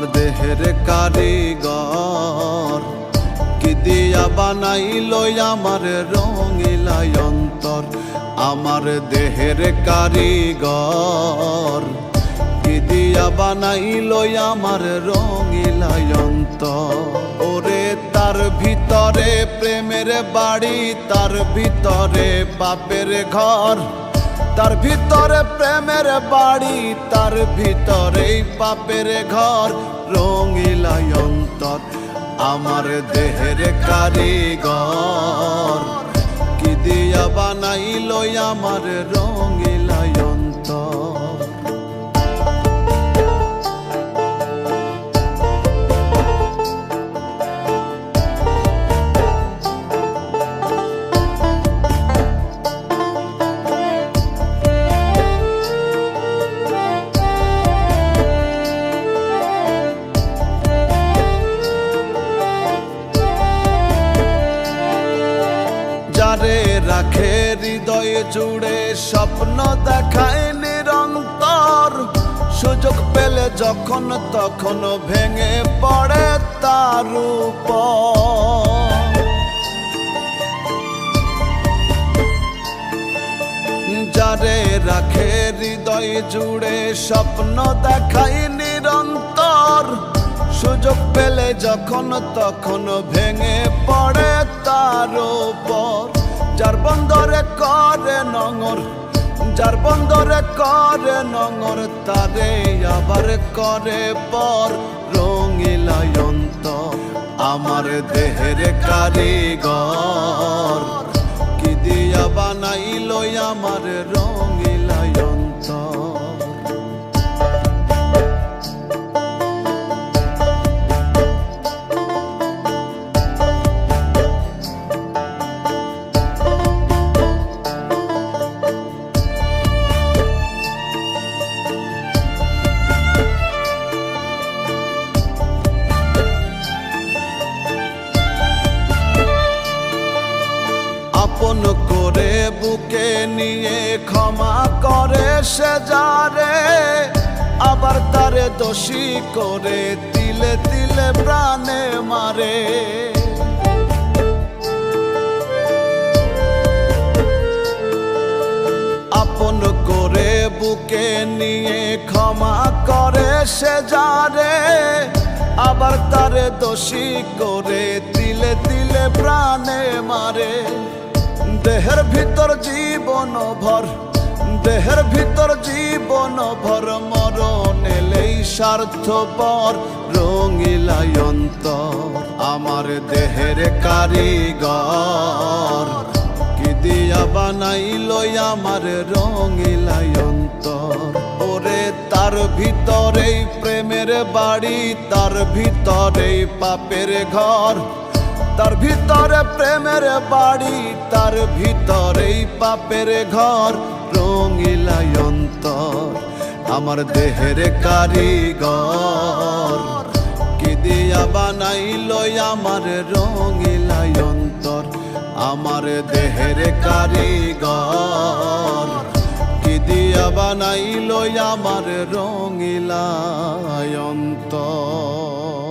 আমার দেহের কারিগর। কি দিয়া বানাইল আমার রঙিলাই অন্তর? আমার দেহের কারিগর। কি দিয়া বানাইল আমার রঙিলাই অন্তর? ওরে তার ভিতরে প্রেমের বাড়ি, তার ভিতরে বাপের ঘর। তার ভিতরে প্রেমের বাড়ি, তার ভিতরে পাপের ঘর। রঙিলাই অন্তর আমার দেহের কারিগর। কি দিয়া বানাইল আমার রঙিলাই হৃদয় জুড়ে স্বপ্ন দেখায় নিরন্তর। সুযোগ পেলে যখন তখন ভেঙে পড়ে তার যারে রাখে হৃদয় জুড়ে স্বপ্ন দেখাই নিরন্তর। সুযোগ পেলে যখন তখন ভেঙে পড়ে করে নঙর, যার বন্দরে করে নঙর, তারে আবার করে পর রঙিলায়ন্ত আমার দেহের কারিগর, কি দিয়া বানাইল আমার রঙিলাই করে বুকে নিয়ে ক্ষমা করে সে যারে, আবার তারে দোষী করে তিলে তিলে প্রাণে মারে। আপন করে বুকে নিয়ে ক্ষমা করে সে যারে, আবার তারে দোষী করে তিলে তিলে প্রাণে মারে। দেহের ভিতর জীবন ভর, দেহের ভিতর জীবন ভর, মরণ এলেই স্বার্থপর রঙিলাই অন্তর আমার দেহের কারিগর। কি দিয়া বানাইল আমার রঙিলাই অন্তর? ওরে তার ভিতরেই প্রেমের বাড়ি, তার ভিতরেই পাপের ঘর। তার ভিতরে প্রেমের বাড়ি, তার ভিতরেই পাপের ঘর রঙিলাই অন্তর, আমার দেহের কারিগর। কি দিয়া বানাইল আমার রঙিলাই অন্তর, আমার দেহের কারিগর। কি দিয়া বানাইল আমার রঙিলাই অন্তর।